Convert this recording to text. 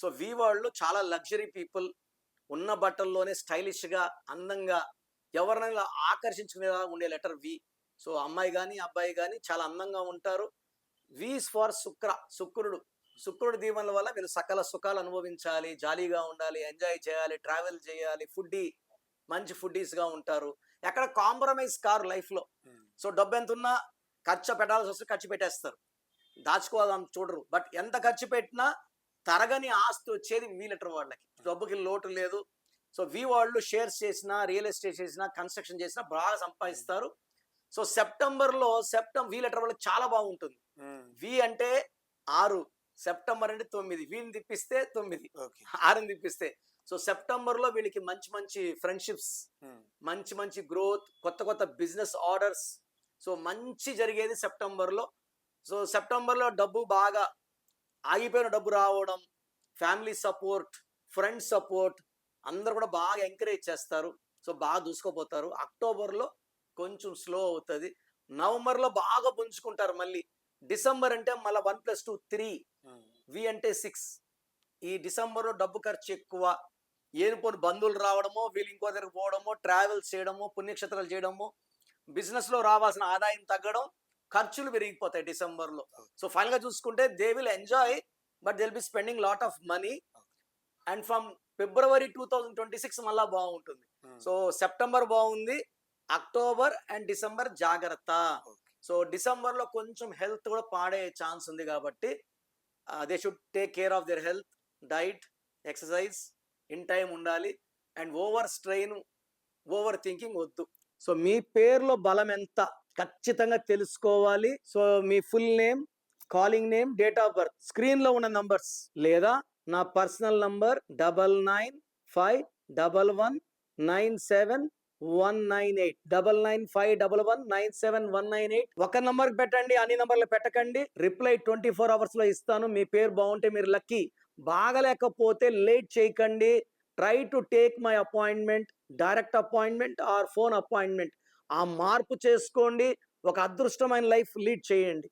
So we వాళ్ళు చాలా luxury people ఉన్న బట్టల్లోనే స్టైలిష్గా అందంగా ఎవరినైనా ఆకర్షించుకునేలా ఉండే లెటర్ వి. సో అమ్మాయి కానీ అబ్బాయి కానీ చాలా అందంగా ఉంటారు. వీస్ ఫార్ శుక్ర శుక్రుడు. శుక్రుడి దీవెనల వల్ల వీళ్ళు సకల సుఖాలు అనుభవించాలి జాలీగా ఉండాలి ఎంజాయ్ చేయాలి ట్రావెల్ చేయాలి ఫుడ్డీ మంచి foodies గా ఉంటారు. ఎక్కడ కాంప్రమైజ్ కారు లైఫ్లో సో డబ్బు ఎంత ఉన్నా ఖర్చు పెట్టాల్సి వస్తే ఖర్చు పెట్టేస్తారు. దాచుకోవాలని చూడరు. బట్ ఎంత ఖర్చు పెట్టినా తరగని ఆస్తి వచ్చేది వీ లెటర్ వాళ్ళకి. డబ్బుకి లోటు లేదు. సో వి వాళ్ళు షేర్స్ చేసినా రియల్ ఎస్టేట్ చేసినా కన్స్ట్రక్షన్ చేసినా బాగా సంపాదిస్తారు. సో సెప్టెంబర్లో సెప్టెంబర్ వీ లెటర్ వాళ్ళకి చాలా బాగుంటుంది. వి అంటే ఆరు సెప్టెంబర్ అంటే తొమ్మిది. వీని తిప్పిస్తే తొమ్మిది. ఓకే. ఆరుని తిప్పిస్తే. సో సెప్టెంబర్లో వీళ్ళకి మంచి మంచి ఫ్రెండ్షిప్స్ మంచి మంచి గ్రోత్ కొత్త కొత్త బిజినెస్ ఆర్డర్స్. సో మంచి జరిగేది సెప్టెంబర్లో. సో సెప్టెంబర్లో డబ్బు బాగా ఆగిపోయిన డబ్బు రావడం ఫ్యామిలీ సపోర్ట్ ఫ్రెండ్ సపోర్ట్ అందరు కూడా బాగా ఎంకరేజ్ చేస్తారు. సో బాగా దూసుకోపోతారు. అక్టోబర్లో కొంచెం స్లో అవుతుంది. నవంబర్లో బాగా పుంజుకుంటారు మళ్ళీ. డిసెంబర్ అంటే మళ్ళీ వన్ ప్లస్ టూ త్రీ వి అంటే సిక్స్. ఈ డిసెంబర్లో డబ్బు ఖర్చు ఎక్కువ. ఏనుపోని బంధువులు రావడమో వీళ్ళు ఇంకో దగ్గరికి పోవడమో ట్రావెల్స్ చేయడమో పుణ్యక్షేత్రాలు చేయడమో బిజినెస్లో రావాల్సిన ఆదాయం తగ్గడం ఖర్చులు పెరిగిపోతాయి డిసెంబర్లో సో ఫైనల్గా చూసుకుంటే they will enjoy but they'll be spending lot of money and from February two thousand twenty six మళ్ళా బాగుంటుంది. సో సెప్టెంబర్ బాగుంది అక్టోబర్ అండ్ డిసెంబర్ జాగ్రత్త. సో డిసెంబర్లో కొంచెం హెల్త్ కూడా పాడే ఛాన్స్ ఉంది కాబట్టి they should take care of their health diet exercise in time ఉండాలి. And over strain over thinking వద్దు. సో మీ పేరులో బలం ఎంత? ఖచ్చితంగా తెలుసుకోవాలి. So me full name calling name date of birth స్క్రీన్లో ఉన్న నంబర్స్ లేదా నా personal number double nine five double one nine seven one nine eight double nine five double one nine seven one nine eight. ఒక నంబర్కి పెట్టండి అన్ని నంబర్లు పెట్టకండి. రిప్లై ట్వంటీ ఫోర్ అవర్స్లో ఇస్తాను. మీ పేరు బాగుంటే మీరు లక్కీ. బాగలేకపోతే లేట్ చేయకండి. Try to take my appointment direct appointment or phone appointment. ఆ మార్పు చేసుకోండి. ఒక అదృష్టమైన లైఫ్ లీడ్ చేయండి.